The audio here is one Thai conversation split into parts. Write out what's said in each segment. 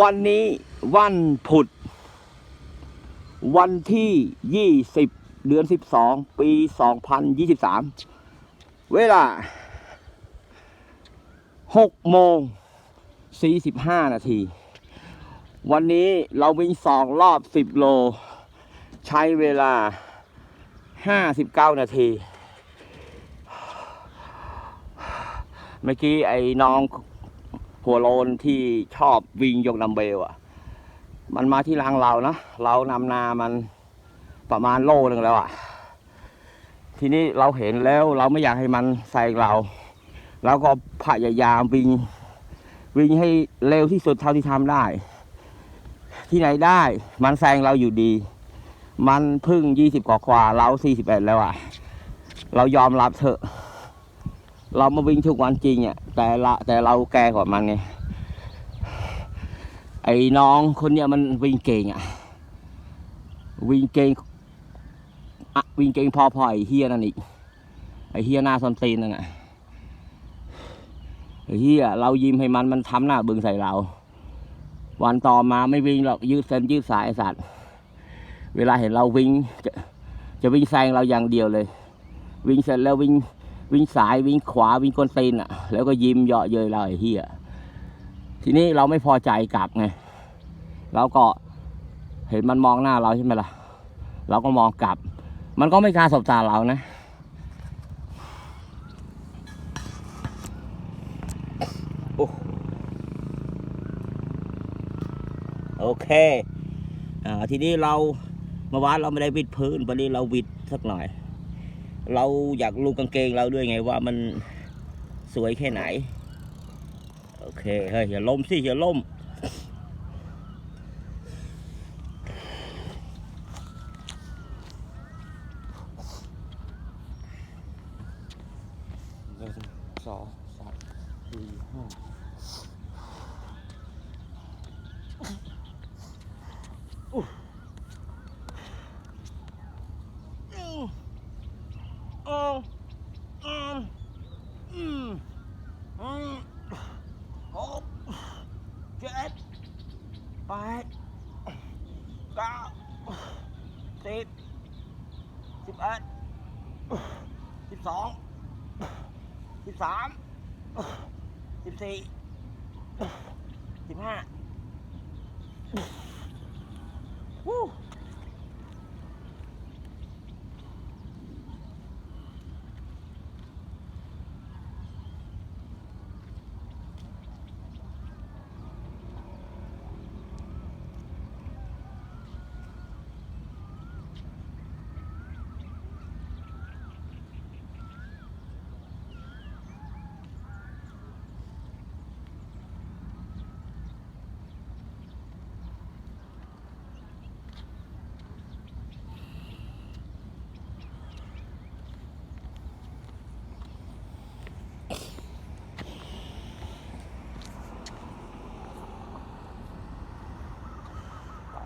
วันนี้วันพุธวันที่ 20 เดือน 12 ปี 2023 เวลา 6 โมง 45 นาที วันนี้เราวิ่งสองรอบ 10 โล ใช้เวลา 59 นาทีเมื่อกี้ไอ้น้อง หัวโลนที่ชอบวิ่งยกดัมเบลอะ มันมาที่รางเรานะเรานำนามันประมาณโลนึงแล้วอะ ทีนี้เราเห็นแล้วเราไม่อยากให้มันใส่เราเราก็พยายามวิ่งวิ่งให้เร็วที่สุดเท่าที่ทำได้ ที่ไหนได้มันแซงเราอยู่ดี มันพึ่งยี่สิบกว่ากว่าเราสี่สิบเอ็ดแล้วอะ เรายอมรับเถอะ เรามาวิ่งทุกวันจริงอะแต่ละแต่เราแก่กว่ามันไงไอ้น้องคนเนี้ยมันวิ่งเก่งอะ วิ่งเก่งอะวิ่งเก่งพอพอไอ้เฮียนั่นอีกไอ้เฮียหน้าซอนตีนนั่นอะไอ้เฮียเรายิ้มให้มันมันทำหน้าบึงใส่เรา วันต่อมาไม่วิ่งหรอกยืดเส้นยืดสายไอ้สัตว์เวลาเห็นเราวิ่งจะจะวิ่งแซงเราอย่างเดียวเลย วิ่งเสร็จแล้ววิ่ง วิ่งสายวิ่งขวาวิ่งก้นตีนอะ แล้วก็ยิ้มเยาะเย้ยเราไอ้เหี้ยทีนี้เราไม่พอใจกลับไงเราก็เห็นมันมองหน้าเราใช่ไหมล่ะ เราก็มองกลับ มันก็ไม่กล้าสบตาเรานะ โอ้โอเค อ่า ทีนี้เราเมื่อวานเราไม่ได้วิดพื้นวันนี้เราวิดสักหน่อย เราอยากรูกางเกงเราด้วยไงว่ามันสวยแค่ไหน โอเค เฮ้ยอย่าล้มสิอย่าล้ม หนึ่งสองสามสี่ห้าอืมอืมอืมอืมอืมหกเจ็ดแปดเก้าสิบสิบเอ็ดสิบสอง สิบสามสิบสี่ สิบห้าวู้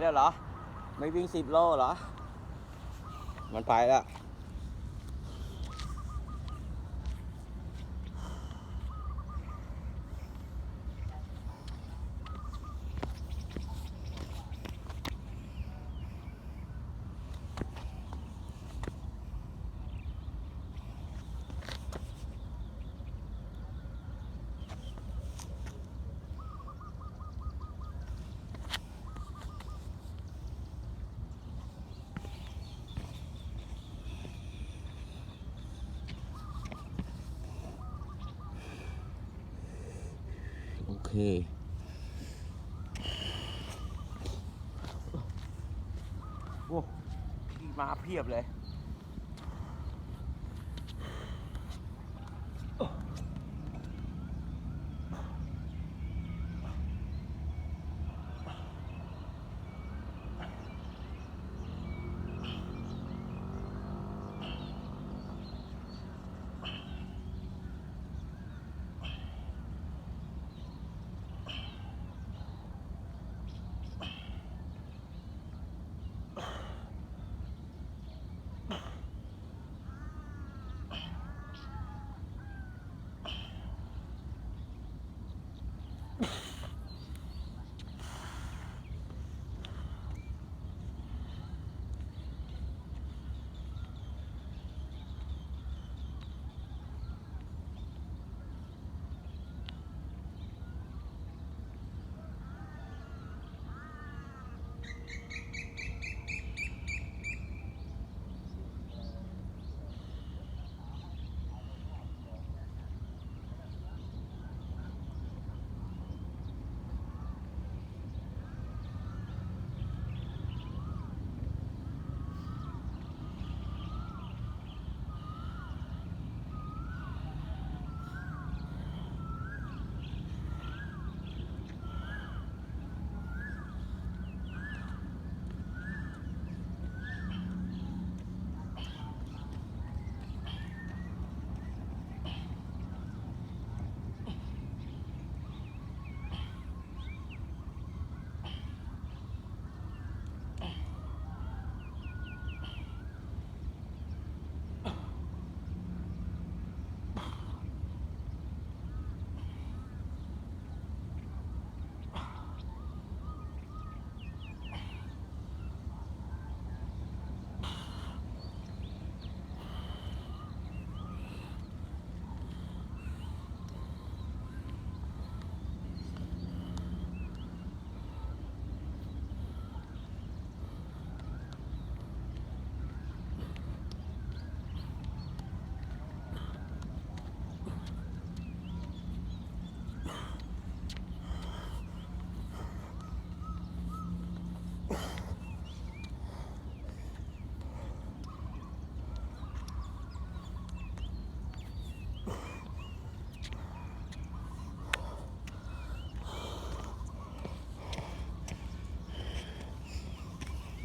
แล้วเหรอ ไม่วิ่งสิบโลเหรอ มันไปแล้ว เค โอ้พี่มาเพียบเลย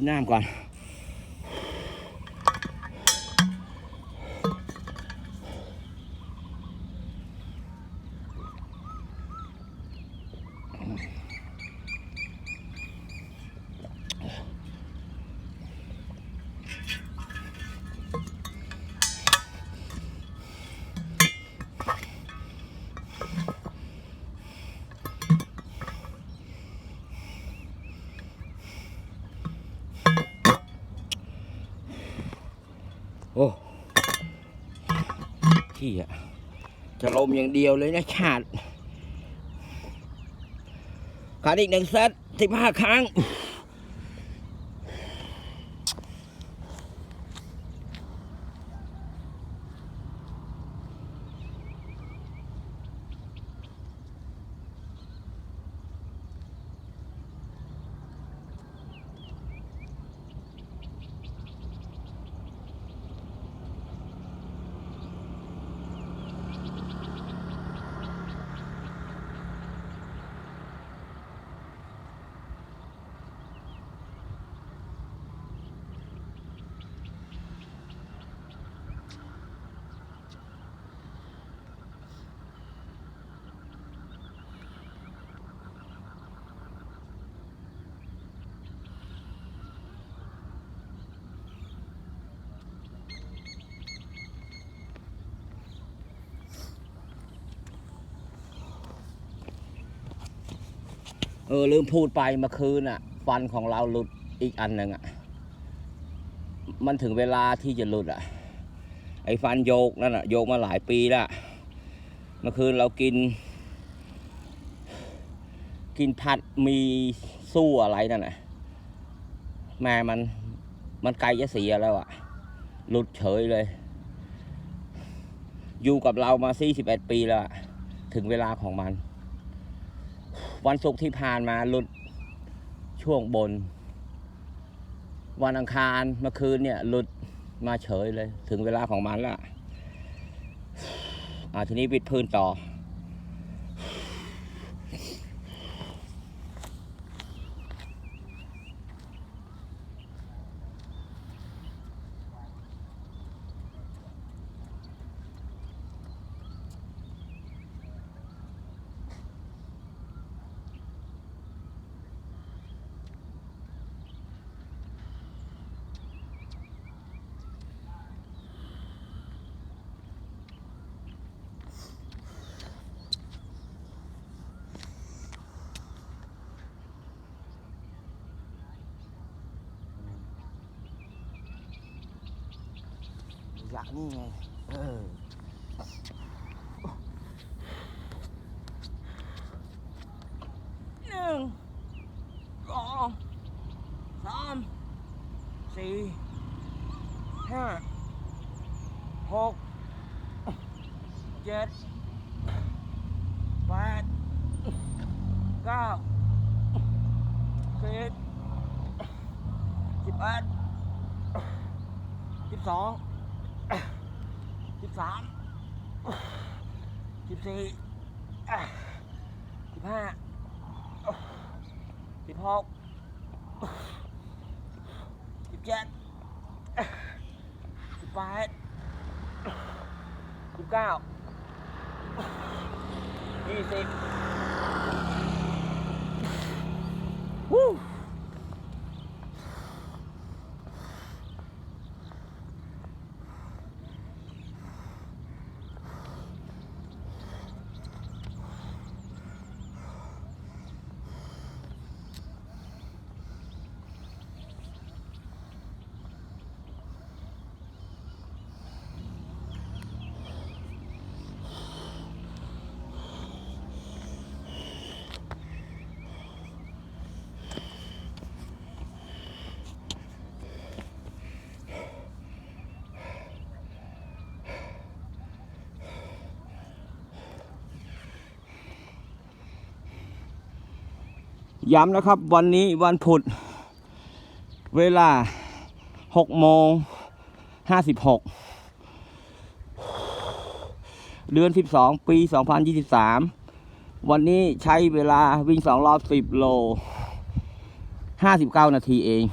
กินน้ำก่อน โอ้ ที่อะจะลมอย่างเดียวเลยนะชาติขาดอีกหนึ่งเซตสิบห้าครั้ง เออลืมพูดไปเมื่อคืนอะ ฟันของเราหลุดอีกอันหนึ่งอะ มันถึงเวลาที่จะหลุดอะ ไอ้ฟันโยกนั่นอะโยกมาหลายปีแล้วเมื่อคืนเรากิน กินผัดมีสู้อะไรนั่นน่ะแม่มันมันไกลจะเสียแล้วอะ หลุดเฉยเลย อยู่กับเรามา41ปีแล้วถึงเวลาของมัน วันศุกร์ที่ผ่านมาหลุดช่วงบน วันอังคารเมื่อคืนเนี่ยหลุดมาเฉยเลย ถึงเวลาของมันละอ่าทีนี้ปิดพื้นต่อ อยากนี่ไง เออหนึ่งสองสามสี่ห้าหกเจ็ดแปดเก้าสิบสิบเอ็ดสิบสอง สิบสามสิบสี่สิบห้าสิบหกสิบเจ็ดสิบแปดสิบเก้ายี่สิบ ย้ำนะครับวันนี้วันพุธเวลา6โมง56 เดือน 12 ปี 2023 วันนี้ใช้เวลาวิ่ง 2 รอบ 10 โล 59 นาทีเอง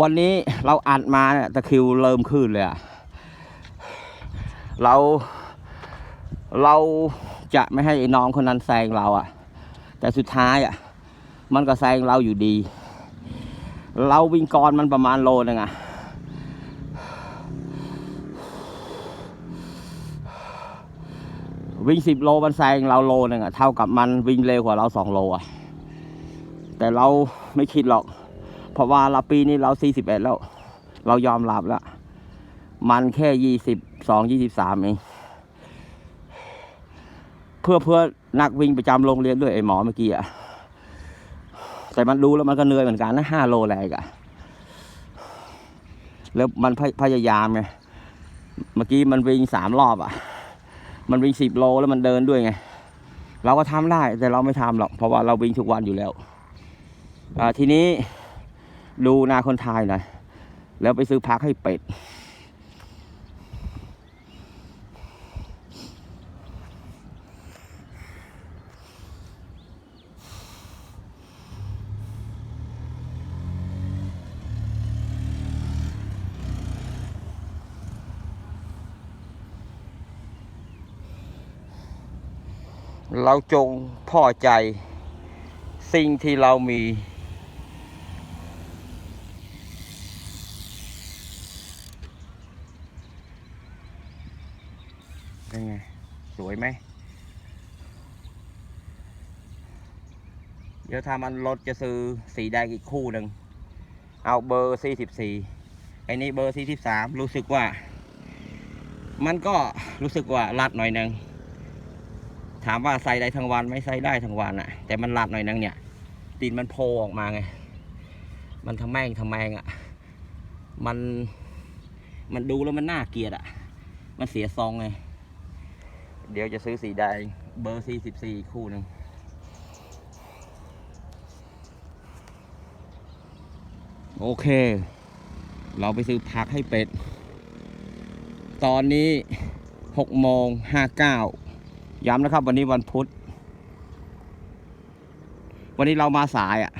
วันนี้เราอัดมาตะคิวเริ่มขึ้นเลยอะเรา เราจะไม่ให้น้องคนนั้นแซงเราอะแต่สุดท้ายอะมันก็แซงเราอยู่ดี เราวิ่งก่อนมันประมาณโลนึงอะวิ่งสิบโลมันแซงเราโลนึงอะเท่ากับมันวิ่งเร็วกว่าเราสองโลอะแต่เราไม่คิดหรอก เพราะว่าเราปีนี้เราสี่สิบเอ็ดแล้ว เรายอมรับแล้ว มันแค่ยี่สิบสองยี่สิบสามเอง เพื่อเพื่อนักวิ่งประจำโรงเรียนด้วยไอ้หมอเมื่อกี้อะแต่มันดูแล้วมันก็เหนื่อยเหมือนกันนะห้าโลแรกอะแล้วมันพยพยายามไงเมื่อกี้มันวิ่งสามรอบอะมันวิ่งสิบโลแล้วมันเดินด้วยไงเราก็ทำได้แต่เราไม่ทำหรอก เพราะว่าเราวิ่งทุกวันอยู่แล้วอ่าทีนี้ดูนาคนไทยหน่อยแล้วไปซื้อพักให้เป็ด เราจงพอใจ สิ่งที่เรามี เป็นไง สวยไหม เดี๋ยวถ้ามันรถจะซื้อสีแดงอีกคู่หนึ่ง เอาเบอร์ 44ไอ้นี่เบอร์ 43 รู้สึกว่า มันก็รู้สึกว่าลัดหน่อยหนึ่ง ถามว่าใส่ได้ทั้งวันไหม่ใส่ได้ทั้งวันอะแต่มันลัดหน่อยนึงเนี่ยตีนมันโผล่ออกมาไง มันทำแม่งทำแมงอะมันมันดูแล้วมันน่าเกลียดอะมันเสียซองไง เดี๋ยวจะซื้อสีแดงเบอร์44คู่หนึ่งโอเค เราไปซื้อผักให้เป็ด ตอนนี้6โมง59 ย้ำนะครับ วันนี้วันพุธ วันนี้เรามาสายอะ่ะ